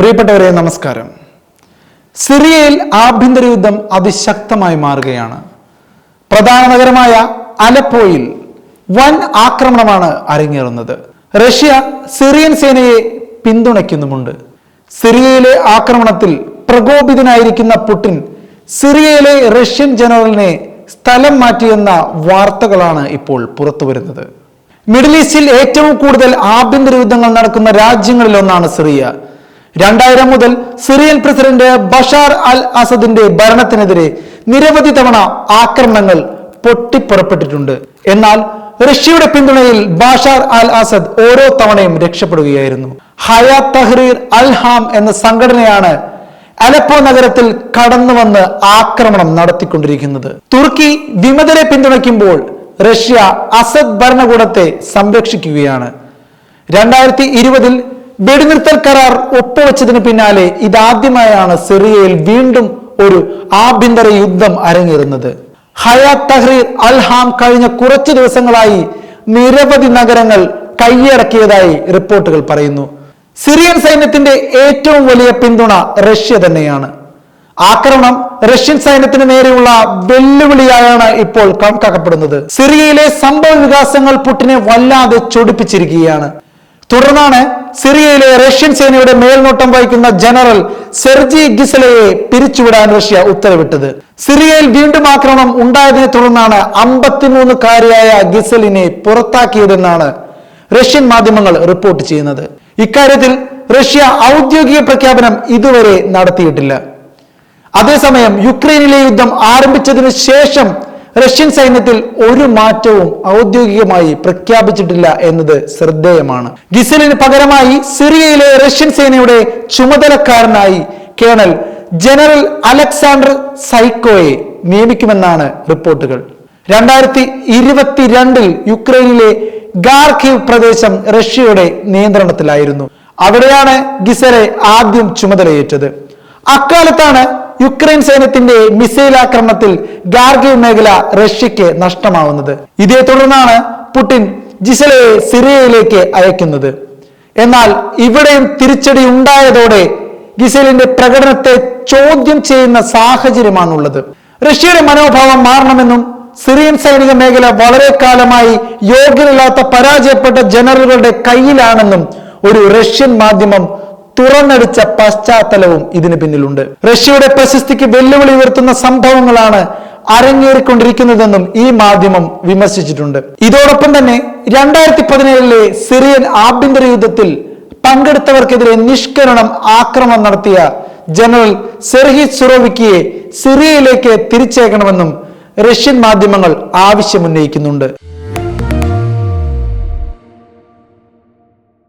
പ്രിയപ്പെട്ടവരെ നമസ്കാരം. സിറിയയിൽ ആഭ്യന്തര യുദ്ധം അതിശക്തമായി മാറുകയാണ്. പ്രധാന നഗരമായ അലപ്പോയിൽ വൻ ആക്രമണമാണ് അരങ്ങേറുന്നത്. റഷ്യ സിറിയൻ സേനയെ പിന്തുണയ്ക്കുന്നുമുണ്ട്. സിറിയയിലെ ആക്രമണത്തിൽ പ്രകോപിതനായിരിക്കുന്ന പുടിൻ സിറിയയിലെ റഷ്യൻ ജനറലിനെ സ്ഥലം മാറ്റിയെന്ന വാർത്തകളാണ് ഇപ്പോൾ പുറത്തുവരുന്നത്. മിഡിൽ ഈസ്റ്റിൽ ഏറ്റവും കൂടുതൽ ആഭ്യന്തര യുദ്ധങ്ങൾ നടക്കുന്ന രാജ്യങ്ങളിലൊന്നാണ് സിറിയ. രണ്ടായിരം മുതൽ സിറിയൻ പ്രസിഡന്റ് ബഷാർ അൽ അസദിന്റെ ഭരണത്തിനെതിരെ നിരവധി തവണ ആക്രമണങ്ങൾ പൊട്ടിപ്പുറപ്പെട്ടിട്ടുണ്ട്. എന്നാൽ റഷ്യയുടെ പിന്തുണയിൽ ബാഷാർ അൽ അസദ് ഓരോ തവണയും രക്ഷപ്പെടുകയായിരുന്നു. ഹയാ തഹ്രീർ അൽ ഹാം എന്ന സംഘടനയാണ് അലപ്പോ നഗരത്തിൽ കടന്നു വന്ന് ആക്രമണം നടത്തിക്കൊണ്ടിരിക്കുന്നത്. തുർക്കി വിമതരെ പിന്തുണയ്ക്കുമ്പോൾ റഷ്യ അസദ് ഭരണകൂടത്തെ സംരക്ഷിക്കുകയാണ്. രണ്ടായിരത്തി ഇരുപതിൽ വെടിനിർത്തൽ കരാർ ഒപ്പുവെച്ചതിന് പിന്നാലെ ഇതാദ്യമായാണ് സിറിയയിൽ വീണ്ടും ഒരു ആഭ്യന്തര യുദ്ധം അരങ്ങേറുന്നത്. ഹയാ തഹ്രീർ അൽഹാം കഴിഞ്ഞ കുറച്ചു ദിവസങ്ങളായി നിരവധി നഗരങ്ങൾ കൈയടക്കിയതായി റിപ്പോർട്ടുകൾ പറയുന്നു. സിറിയൻ സൈന്യത്തിന്റെ ഏറ്റവും വലിയ പിന്തുണ റഷ്യ തന്നെയാണ്. ആക്രമണം റഷ്യൻ സൈന്യത്തിന് നേരെയുള്ള വെല്ലുവിളിയായാണ് ഇപ്പോൾ കണക്കാക്കപ്പെടുന്നത്. സിറിയയിലെ സംഭവ വികാസങ്ങൾ പുട്ടിനെ വല്ലാതെ ചൊടിപ്പിച്ചിരിക്കുകയാണ്. തുടർന്നാണ് സിറിയയിലെ റഷ്യൻ സേനയുടെ മേൽനോട്ടം വഹിക്കുന്ന ജനറൽ സെർജി ഗിസലയെ പിരിച്ചുവിടാൻ റഷ്യ ഉത്തരവിട്ടത്. സിറിയയിൽ വീണ്ടും ആക്രമണം ഉണ്ടായതിനെ തുടർന്നാണ് അമ്പത്തിമൂന്നുകാരിയായ ഗിസലിനെ പുറത്താക്കിയതെന്നാണ് റഷ്യൻ മാധ്യമങ്ങൾ റിപ്പോർട്ട് ചെയ്യുന്നത്. ഇക്കാര്യത്തിൽ റഷ്യ ഔദ്യോഗിക പ്രഖ്യാപനം ഇതുവരെ നടത്തിയിട്ടില്ല. അതേസമയം യുക്രൈനിലെ യുദ്ധം ആരംഭിച്ചതിനു ശേഷം റഷ്യൻ സൈന്യത്തിൽ ഒരു മാറ്റവും ഔദ്യോഗികമായി പ്രഖ്യാപിച്ചിട്ടില്ല എന്നത് ശ്രദ്ധേയമാണ്. ഗിസലിന് പകരമായി സിറിയയിലെ റഷ്യൻ സേനയുടെ ചുമതലക്കാരനായി കേണൽ ജനറൽ അലക്സാണ്ടർ സൈക്കോയെ നിയമിക്കുമെന്നാണ് റിപ്പോർട്ടുകൾ. രണ്ടായിരത്തി ഇരുപത്തിരണ്ടിൽ യുക്രൈനിലെ ഗാർഖീവ് പ്രദേശം റഷ്യയുടെ നിയന്ത്രണത്തിലായിരുന്നു. അവിടെയാണ് ഗിസലെ ആദ്യം ചുമതലയേറ്റത്. അക്കാലത്താണ് യുക്രൈൻ സൈന്യത്തിന്റെ മിസൈൽ ആക്രമണത്തിൽ ഗാർഗീവ് മേഖല റഷ്യക്ക് നഷ്ടമാവുന്നത്. ഇതേ തുടർന്നാണ് പുടിൻ ജിസലയെ സിറിയയിലേക്ക് അയക്കുന്നത്. എന്നാൽ ഇവിടെയും തിരിച്ചടി ഉണ്ടായതോടെ ഗിസലിന്റെ പ്രകടനത്തെ ചോദ്യം ചെയ്യുന്ന സാഹചര്യമാണുള്ളത്. റഷ്യയുടെ മനോഭാവം മാറണമെന്നും സിറിയൻ സൈനിക മേഖല വളരെ കാലമായി യോഗ്യരല്ലാത്ത പരാജയപ്പെട്ട ജനറലുകളുടെ കയ്യിലാണെന്നും ഒരു റഷ്യൻ മാധ്യമം തുറന്നടിച്ച പശ്ചാത്തലവും ഇതിന് പിന്നിലുണ്ട്. റഷ്യയുടെ പ്രശസ്തിക്ക് വെല്ലുവിളി ഉയർത്തുന്ന സംഭവങ്ങളാണ് അരങ്ങേറിക്കൊണ്ടിരിക്കുന്നതെന്നും ഈ മാധ്യമം വിമർശിച്ചിട്ടുണ്ട്. ഇതോടൊപ്പം തന്നെ രണ്ടായിരത്തി പതിനേഴിലെ സിറിയൻ ആഭ്യന്തര യുദ്ധത്തിൽ പങ്കെടുത്തവർക്കെതിരെ നിഷ്കരണം ആക്രമണം നടത്തിയ ജനറൽ സെർഹി സുറോവിക്കിയെ സിറിയയിലേക്ക് തിരിച്ചേക്കണമെന്നും റഷ്യൻ മാധ്യമങ്ങൾ ആവശ്യമുന്നയിക്കുന്നുണ്ട്.